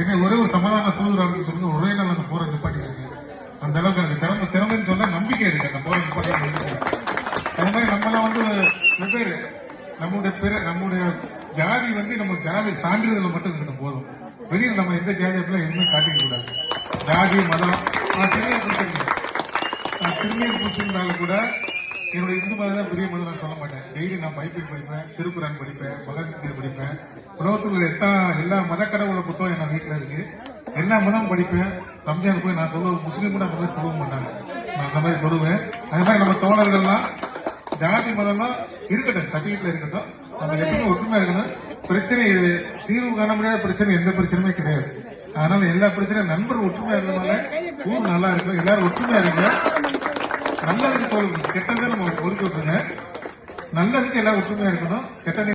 என்ன ஒரே ஒரு சமாதான தூதுறாருன்னு சொல்லுங்க ஒரே நாள் அந்த போற நிப்பாட்டி இருக்கு அந்த அளவுக்கு எனக்கு திறமை திறமைன்னு சொல்ல நம்பிக்கை இருக்கு. அந்த போற நிப்பாட்டி அது மாதிரி நம்மளாம் வந்து வெவ்வேறு. நம்முடைய பிற நம்முடைய ஜாதி வந்து நம்ம ஜாதி சான்றிதழ் மட்டும் இருக்கணும் போதும். வெளியில் நம்ம எந்த ஜாதி அப்படிலாம் எதுவுமே காட்டிக்க கூடாது. ஜாதி மதம் நான் திருமையை பிடிச்சிருந்தேன் நான் திருமையை பிடிச்சிருந்தாலும் கூட என்னுடைய இந்து மதம் தான் பெரிய மதம் நான் சொல்ல மாட்டேன். டெய்லி நான் பைபிள் படிப்பேன் திருக்குறான் படிப்பேன் பகவத்கீதை படிப்பேன். உலகத்தில் உள்ள எத்தனை எல்லா மத கடவுளை புத்தகம் தான் படிப்பேன்? ரம்ஜான் போய் நான் தொழுவ முஸ்லீம் கூட அந்த மாதிரி தொழுவ மாட்டாங்க. நான் அந்த மாதிரி தொழுவேன் அதே மாதிரி நம்ம தோழர்கள்லாம் ஜாதி மதம்லாம் இருக்கட்டும் சர்டிஃபிகேட்ல இருக்கட்டும் நம்ம எப்பவுமே ஒற்றுமையா இருக்கணும். பிரச்சனை தீர்வு காண முடியாத பிரச்சனை எந்த பிரச்சனையுமே கிடையாது. அதனால எல்லா பிரச்சனையும் நண்பர் ஒற்றுமையா இருந்தனால ஊர் நல்லா இருக்கும். எல்லாரும் ஒற்றுமையா இருங்க. நல்லதுக்கு தோல்வி கெட்டதை நம்ம ஒதுக்கி விட்டுருங்க நல்லதுக்கு எல்லாம் ஒற்றுமையா இருக்கணும். கெட்ட